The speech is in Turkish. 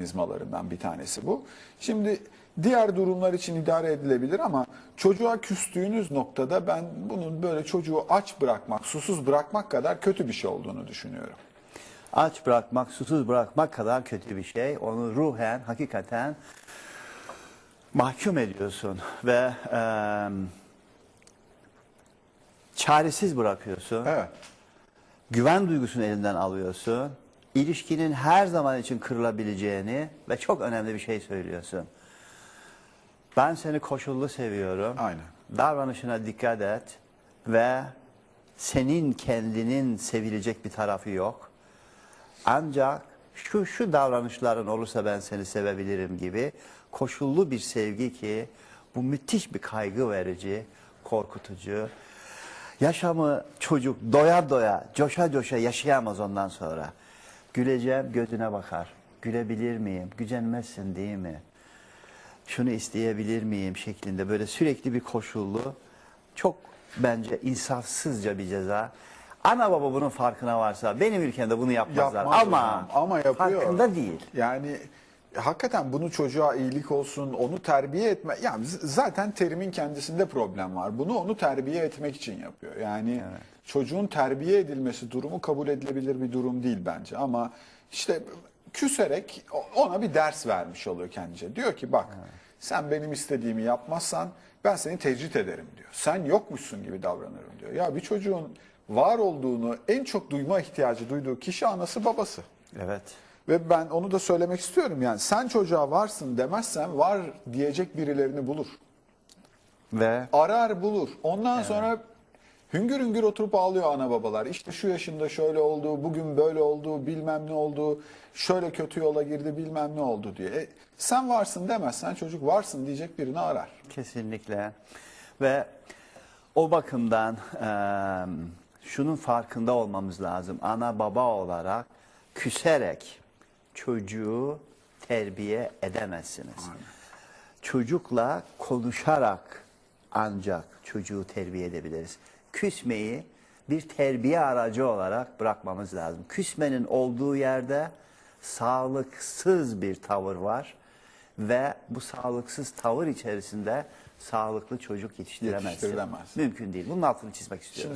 mekanizmalarından bir tanesi bu. Şimdi diğer durumlar için idare edilebilir ama çocuğa küstüğünüz noktada ben bunun böyle çocuğu aç bırakmak, susuz bırakmak kadar kötü bir şey olduğunu düşünüyorum. Aç bırakmak, susuz bırakmak kadar kötü bir şey. Onu ruhen, hakikaten mahkum ediyorsun ve eee, çaresiz bırakıyorsun. Evet. Güven duygusunu elinden alıyorsun. İlişkinin her zaman için kırılabileceğini ve çok önemli bir şey söylüyorsun. Ben seni koşullu seviyorum. Aynen. Davranışına dikkat et ve senin kendinin sevilecek bir tarafı yok. Ancak şu şu davranışların olursa ben seni sevebilirim gibi koşullu bir sevgi ki bu müthiş bir kaygı verici, korkutucu. Yaşamı çocuk doya doya, coşa coşa yaşayamaz ondan sonra. Güleceğim gözüne bakar. Gülebilir miyim? Gücenmezsin değil mi? Şunu isteyebilir miyim şeklinde böyle sürekli bir koşullu, çok bence insafsızca bir ceza. Ana baba bunun farkına varsa benim ülkemde bunu yapmazlar. Yapmaz ama hocam, ama yapıyor. farkında değil. Yani hakikaten bunu çocuğa iyilik olsun, onu terbiye etme. Yani zaten terimin kendisinde problem var. Bunu onu terbiye etmek için yapıyor. Yani çocuğun terbiye edilmesi durumu kabul edilebilir bir durum değil bence. Ama işte küserek ona bir ders vermiş oluyor kendince. Diyor ki bak sen benim istediğimi yapmazsan ben seni tecrit ederim diyor. Sen yokmuşsun gibi davranırım diyor. Ya bir çocuğun var olduğunu en çok duyma ihtiyacı duyduğu kişi anası babası. Evet. Ve ben onu da söylemek istiyorum yani sen çocuğa varsın demezsen var diyecek birilerini bulur. Ve Arar bulur. Ondan sonra hüngür hüngür oturup ağlıyor ana babalar. İşte şu yaşında şöyle oldu, bugün böyle oldu, bilmem ne oldu, şöyle kötü yola girdi bilmem ne oldu diye. E, sen varsın demezsen çocuk varsın diyecek birini arar. Kesinlikle. Ve o bakımdan eee, şunun farkında olmamız lazım. Ana baba olarak küserek çocuğu terbiye edemezsiniz. Çocukla konuşarak ancak çocuğu terbiye edebiliriz. Küsmeyi bir terbiye aracı olarak bırakmamız lazım. Küsmenin olduğu yerde sağlıksız bir tavır var ve bu sağlıksız tavır içerisinde sağlıklı çocuk yetiştiremezsin. Mümkün değil. Bunun altını çizmek istiyorum.